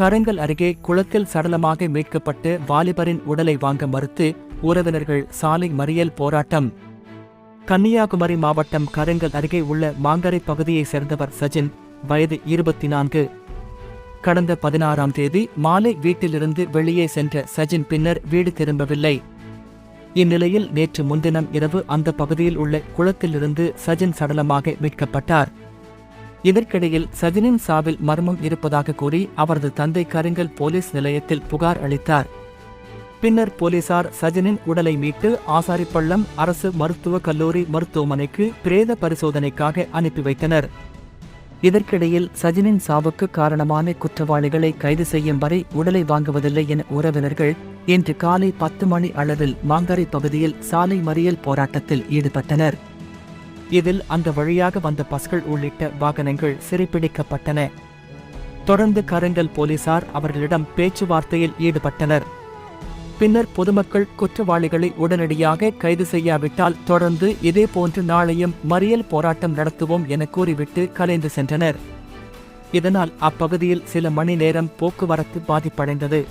கரங்கல் அருகே குளத்தில் சடலமாக மீட்கப்பட்டு வாலிபரின் உடலை வாங்க மறுத்து உறவினர்கள் சாலை மறியல் போராட்டம். கன்னியாகுமரி மாவட்டம் கரங்கல் அருகே உள்ள மாங்கரை பகுதியைச் சேர்ந்தவர் சஜின் வயது இருபத்தி நான்கு கடந்த பதினாறாம் தேதி மாலை வீட்டிலிருந்து வெளியே சென்ற சஜின் பின்னர் வீடு திரும்பவில்லை. இந்நிலையில் நேற்று முன்தினம் இரவு அந்த பகுதியில் உள்ள குளத்திலிருந்து சஜின் சடலமாக மீட்கப்பட்டார். இதற்கிடையில் சஜினின் சாவில் மர்மம் இருப்பதாக கூறி அவரது தந்தை கருங்கல் போலீஸ் நிலையத்தில் புகார் அளித்தார். பின்னர் போலீசார் சஜினின் உடலை மீட்டு ஆசாரிப்பள்ளம் அரசு மருத்துவக் கல்லூரி மருத்துவமனைக்கு பிரேத பரிசோதனைக்காக அனுப்பி வைத்தனர். இதற்கிடையில் சஜினின் சாவுக்கு காரணமான குற்றவாளிகளை கைது செய்யும் வரை உடலை வாங்குவதில்லை என உறவினர்கள் இன்று காலை பத்து மணி அளவில் மாங்கரை பகுதியில் சாலை மறியல் போராட்டத்தில் ஈடுபட்டனர். இதில் அந்த வழியாக வந்த பஸ்கள் உள்ளிட்ட வாகனங்கள் சிறைப்பிடிக்கப்பட்டன தொடர்ந்து கருங்கல் போலீசார் அவர்களிடம் பேச்சுவார்த்தையில் ஈடுபட்டனர். பின்னர் பொதுமக்கள் குற்றவாளிகளை உடனடியாக கைது செய்யாவிட்டால் தொடர்ந்து இதேபோன்று நாளையும் மறியல் போராட்டம் நடத்துவோம் என கூறிவிட்டு கலைந்து சென்றனர். இதனால் அப்பகுதியில் சில மணி நேரம் போக்குவரத்து பாதிப்படைந்தது.